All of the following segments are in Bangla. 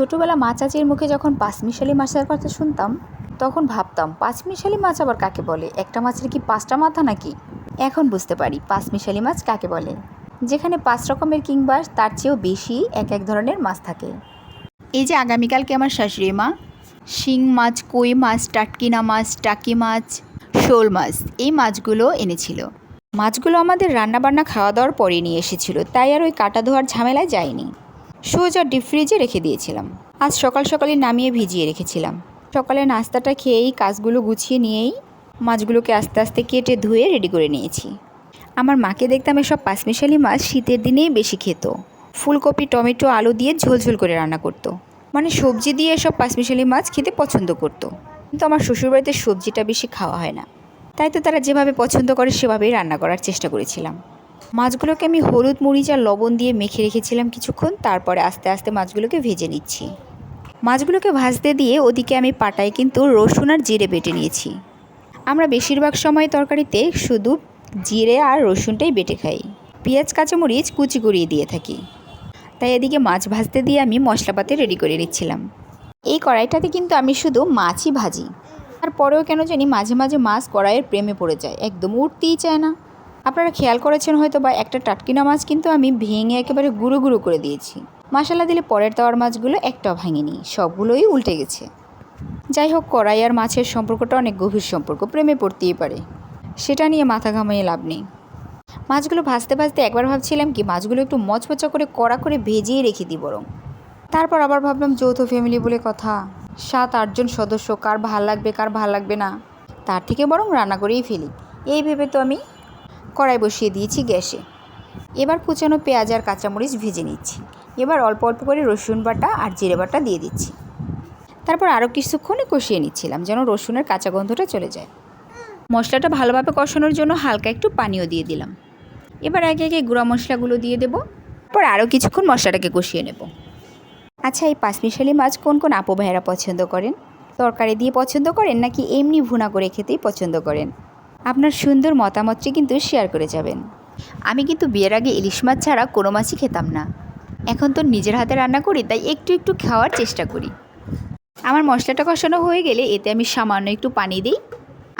ছোটোবেলা মা চাচির মুখে যখন পাঁচমিশালি মাছের কথা শুনতাম, তখন ভাবতাম, পাঁচমিশালি মাছ আবার কাকে বলে? একটা মাছের কি পাঁচটা মাথা নাকি? এখন বুঝতে পারি পাঁচমিশালি মাছ কাকে বলে। যেখানে পাঁচ রকমের কিংবা তার চেয়েও বেশি এক এক ধরনের মাছ থাকে। এই যে আগামীকালকে আমার শাশুড়ি মা, শিং মাছ, কই মাছ, টাটকিনা মাছ, টাকি মাছ, শোল মাছ, এই মাছগুলো এনেছিল। মাছগুলো আমাদের রান্নাবান্না খাওয়া দাওয়ার পরে নিয়ে এসেছিল, তাই আর ওই কাটা ধোয়ার ঝামেলায় যায়নি। সোজা ডিপ ফ্রিজে রেখে দিয়েছিলাম। আজ সকাল সকালে নামিয়ে ভিজিয়ে রেখেছিলাম। সকালে নাস্তাটা খেয়েই কাজগুলো গুছিয়ে নিয়েই মাছগুলোকে আস্তে আস্তে কেটে ধুয়ে রেডি করে নিয়েছি। আমার মাকে দেখতাম এসব পাঁচমিশালি মাছ শীতের দিনেই বেশি খেত। ফুলকপি, টমেটো, আলু দিয়ে ঝোলঝোল করে রান্না করতো। মানে সবজি দিয়ে এসব পাঁচমিশালি মাছ খেতে পছন্দ করতো। কিন্তু আমার শ্বশুরবাড়িতে সবজিটা বেশি খাওয়া হয় না। তাই তো তারা যেভাবে পছন্দ করে সেভাবেই রান্না করার চেষ্টা করেছিলাম। মাছগুলোকে আমি হলুদ, মরিচ আর লবণ দিয়ে মেখে রেখেছিলাম কিছুক্ষণ। তারপরে আস্তে আস্তে মাছগুলোকে ভেজে নিচ্ছি। মাছগুলোকে ভাজতে দিয়ে ওদিকে আমি পাটায় কিন্তু রসুন আর জিরে বেটে নিয়েছি। আমরা বেশিরভাগ সময় তরকারিতে শুধু জিরে আর রসুনটাই বেটে খাই। পেঁয়াজ, কাঁচামরিচ কুচি করিয়ে দিয়ে থাকি। তাই এদিকে মাছ ভাজতে দিয়ে আমি মশলাপাতি রেডি করে নিচ্ছিলাম। এই কড়াইটাতে কিন্তু আমি শুধু মাছই ভাজি। তারপরেও কেন জানি মাঝে মাঝে মাছ কড়াইয়ের প্রেমে পড়ে যায়। একদম উঠতেই চায় না। আপনারা খেয়াল করেছেন হয়তো বা একটা টাটকিনা মাছ কিন্তু আমি ভেঙে একেবারে গুঁড়ো গুঁড়ো করে দিয়েছি। মশালা দিলে পরের তাওয়ার মাছগুলো একটাও ভাঙেনি, সবগুলোই উল্টে গেছে। যাই হোক, কড়াই আর মাছের সম্পর্কটা অনেক গভীর সম্পর্ক, প্রেমে পড়তেই পারে। সেটা নিয়ে মাথা ঘামিয়ে লাভ নেই। মাছগুলো ভাজতে ভাজতে একবার ভাবছিলাম কি, মাছগুলো একটু মচমচা করে কড়া করে ভেজিয়ে রেখে দিই বরং। তারপর আবার ভাবলাম যৌথ ফ্যামিলি বলে কথা, সাত আটজন সদস্য, কার ভালো লাগবে, কার ভালো লাগবে না, তার থেকে বরং রান্না করেই ফেলি। এই ভেবে তো আমি কড়াই বসিয়ে দিয়েছি গ্যাসে। এবার কুচানো পেঁয়াজ আর কাঁচামরিচ ভেজে নিচ্ছি। এবার অল্প অল্প করে রসুন বাটা আর জিরে বাটা দিয়ে দিচ্ছি। তারপর আরও কিছুক্ষণে কষিয়ে নিচ্ছিলাম যেন রসুনের কাঁচা গন্ধটা চলে যায়। মশলাটা ভালোভাবে কষানোর জন্য হালকা একটু পানিও দিয়ে দিলাম। এবার একে একে গুঁড়া মশলাগুলো দিয়ে দেবো। তারপর আরও কিছুক্ষণ মশলাটাকে কষিয়ে নেব। আচ্ছা এই পাঁচমিশালি মাছ কোন কোন আপু ভাইয়েরা পছন্দ করেন? তরকারি দিয়ে পছন্দ করেন নাকি এমনি ভুনা করে খেতেই পছন্দ করেন? আপনার সুন্দর মতামতটি কিন্তু শেয়ার করে যাবেন। আমি কিন্তু বিয়ের আগে ইলিশ মাছ ছাড়া কোনো মাছই খেতাম না। এখন তো নিজের হাতে রান্না করি, তাই একটু একটু খাওয়ার চেষ্টা করি। আমার মশলাটা কষানো হয়ে গেলে এতে আমি সামান্য একটু পানি দিই,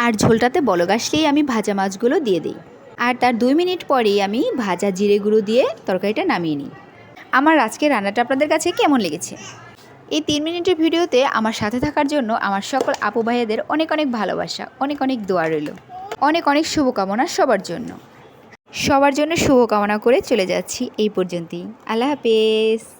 আর ঝোলটাতে বলক আসলেই আমি ভাজা মাছগুলো দিয়ে দিই। আর তার দুই মিনিট পরেই আমি ভাজা জিরে গুঁড়ো দিয়ে তরকারিটা নামিয়ে নিই। আমার আজকে রান্নাটা আপনাদের কাছে কেমন লেগেছে? এই তিন মিনিটের ভিডিওতে আমার সাথে থাকার জন্য আমার সকল আপু ভাইয়াদের অনেক অনেক ভালোবাসা, অনেক অনেক দোয়া রইল। অনেক অনেক শুভকামনা সবার জন্য। সবার জন্য শুভকামনা করে চলে যাচ্ছি এই পর্যন্তই। আল্লাহ হাফেজ।